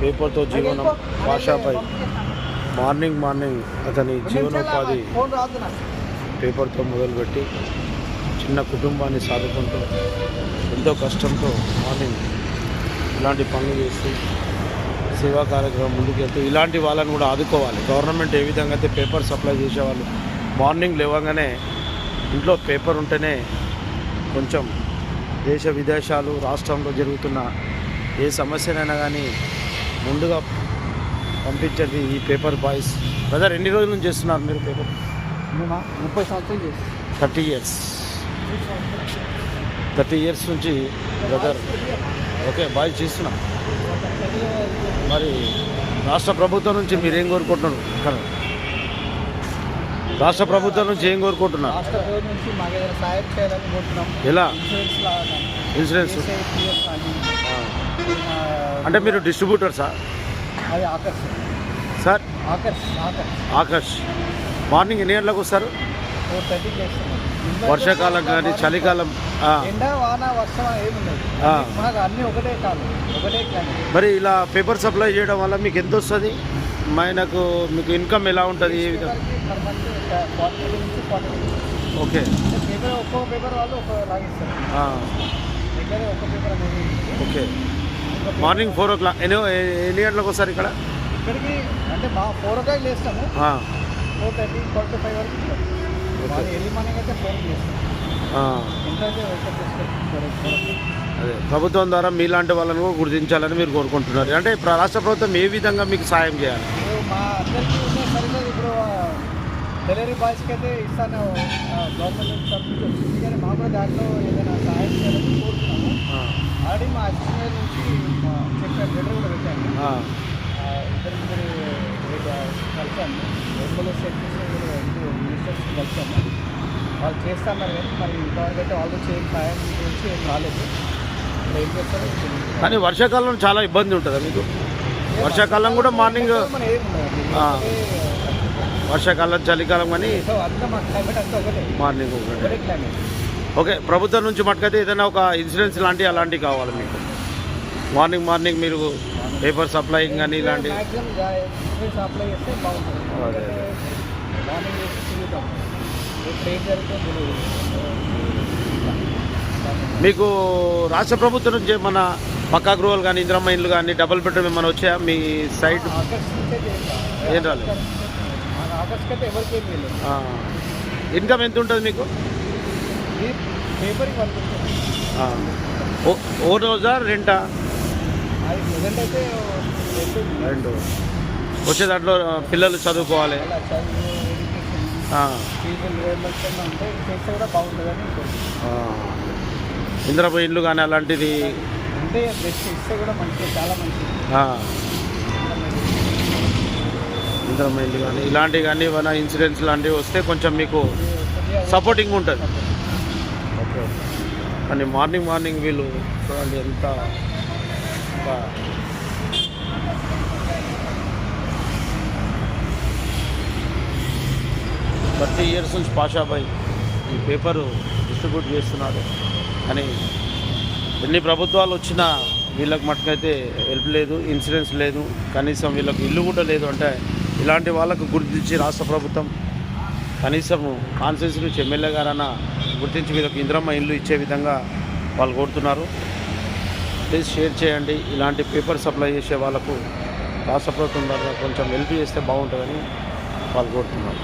పేపర్తో జీవనం భాషపై మార్నింగ్ మార్నింగ్ అతని జీవనోపాధి పేపర్తో మొదలుపెట్టి చిన్న కుటుంబాన్ని సాధుకుంటూ ఎంతో కష్టంతో మార్నింగ్ ఇలాంటి పనులు చేస్తూ సేవా కార్యక్రమం ముందుకెళ్తూ ఇలాంటి వాళ్ళని కూడా ఆదుకోవాలి. గవర్నమెంట్ ఏ విధంగా అయితే పేపర్ సప్లై చేసేవాళ్ళు మార్నింగ్ లేవగానే ఇంట్లో పేపర్ ఉంటేనే కొంచెం దేశ విదేశాలు రాష్ట్రంలో జరుగుతున్న ఏ సమస్యనైనా కానీ ముందుగా పంపించేది ఈ పేపర్ బాయ్స్. బ్రదర్ ఎన్ని రోజుల నుంచి చేస్తున్నారు మీరు పేపర్? ముప్పై సంవత్సరాలు చేసి థర్టీ ఇయర్స్. థర్టీ ఇయర్స్ నుంచి బ్రదర్ ఓకే బాయ్ చేస్తున్నా. మరి రాష్ట్ర ప్రభుత్వం నుంచి మీరు ఏం కోరుకుంటున్నారు? కదా రాష్ట్ర ప్రభుత్వం నుంచి ఏం కోరుకుంటున్నారు? ఎలా? ఇన్సూరెన్స్ అంటే మీరు డిస్ట్రిబ్యూటర్సా? అది ఆకర్ష్. సార్? ఆకర్ష్ మార్నింగ్ ఎన్ని గంటలకు వస్తారు? ఫోర్ థర్టీకి చేస్తాం వర్షాకాలం కానీ చలికాలం ఆ. ఎండ వాన వర్షం ఏముండదు ఆ. మాకు అన్ని ఒకటే కాలం ఒకటే క్లైమేట్ మరి ఇలా పేపర్ సప్లై చేయడం వల్ల మీకు ఎంత వస్తుంది? మనకు మీకు ఇన్కమ్ ఎలా ఉంటుంది? ఏ విధంగా ఫార్టీ ఓకే. పేపర్ ఒక్కొక్క పేపర్ వాళ్ళు ఒక లాగిస్తారు. ఆ, దగ్గర ఒక్క పేపర్ అనేది. ఓకే. Morning four o'clock. ఎన్ని ఎన్ని గంటలకు వస్తారు ఇక్కడ? ఇక్కడికి అంటే మా four o'clock లేస్తాము. Four thirty four to five వరకు ఎర్లీ మార్నింగ్ అయితే ఫోర్ లేస్తాం ఆ, ఎంత అయితే వెల్కమ్ చేసుకోవచ్చు అదే ప్రభుత్వం ద్వారా మీలాంటి వాళ్ళని కూడా గుర్తించాలని మీరు కోరుకుంటున్నారు. అంటే రాష్ట్ర ప్రభుత్వం ఏ విధంగా మీకు సాయం చేయాలి? మా అందరికీ ఇప్పుడు డెలివరీ బాయ్స్కి అయితే ఇస్తాను. గవర్నమెంట్ కానీ మాకు కూడా దాంట్లో ఏదైనా సహాయం చేయాలని ఇద్దరు మినిస్టర్స్ వాళ్ళు చేస్తున్నారు కానీ మరి ఇంతవరకు అయితే వాళ్ళు చేయ సహాయం గురించి ఏం రాలేదు. ఏం చేస్తారో. కానీ వర్షాకాలంలో చాలా ఇబ్బంది ఉంటుందా మీకు? వర్షాకాలం కూడా మార్నింగ్. వర్షాకాలం చలికాలం కానీ మార్నింగ్ ఒకటే. ఓకే ప్రభుత్వం నుంచి మటుకైతే ఏదైనా ఒక ఇన్సూరెన్స్ లాంటివి అలాంటివి కావాలి మీకు. మార్నింగ్ మార్నింగ్ మీరు పేపర్ సప్లైయింగ్ కానీ ఇలాంటి మ్యాక్సిమం ఇన్సూరెన్స్ అప్లై చేస్తే బాగుంటుంది. అదే, అదే. ఎందుకంటే మార్నింగ్ చేసి తిరుగుతాం ట్రైన్ జరిగితే తెలియదు మీకు రాష్ట్ర ప్రభుత్వం నుంచి మన పక్కా గృహాలు కానీ ఇంద్రమ్మ ఇండ్లు కానీ డబుల్ బెడ్రూమ్ ఏమైనా వచ్చాయా? మీ సైడ్ ఏం రాలేదు? ఇన్కమ్ ఎంత ఉంటుంది మీకు. ఓ- రోజా రెంటా? రెండు. వచ్చే దాంట్లో పిల్లలు చదువుకోవాలి. ఇంద్రమ్మ ఇండ్లు కానీ అలాంటిది అంటే బెస్ట్ ఇస్తే కూడా మంచిది చాలా మంచిది. ఆ. ఇంద్రమ్మ ఇండ్లు కానీ ఇలాంటివి కానీ ఏమైనా ఇన్సూరెన్స్ లాంటివి వస్తే కొంచెం మీకు సపోర్టింగ్ ఉంటుంది. ఓకే కానీ మార్నింగ్ మార్నింగ్ వీళ్ళు చూడండి ఎంత థర్టీ ఇయర్స్ నుంచి పాషాబాయ్ ఈ పేపరు డిస్ట్రిబ్యూట్ చేస్తున్నాడు. కానీ ఎన్ని ప్రభుత్వాలు వచ్చినా వీళ్ళకి మటుకైతే హెల్ప్ లేదు ఇన్సూరెన్స్ లేదు. కనీసం వీళ్ళకి ఇల్లు కూడా లేదు అంటే ఇలాంటి వాళ్ళకు గుర్తించి రాష్ట్ర ప్రభుత్వం కనీసం కాన్స్టిట్యూన్సీ నుంచి ఎమ్మెల్యే గారన్నా గుర్తించి వీళ్ళకి ఇంద్రమ్మ ఇల్లు ఇచ్చే విధంగా వాళ్ళు కోరుతున్నారు. ప్లీజ్ షేర్ చేయండి. ఇలాంటి పేపర్ సప్లై చేసే వాళ్ళకు రాష్ట్ర ప్రభుత్వం ద్వారా కొంచెం హెల్ప్ చేస్తే బాగుంటుందని వాళ్ళు కోరుతున్నారు.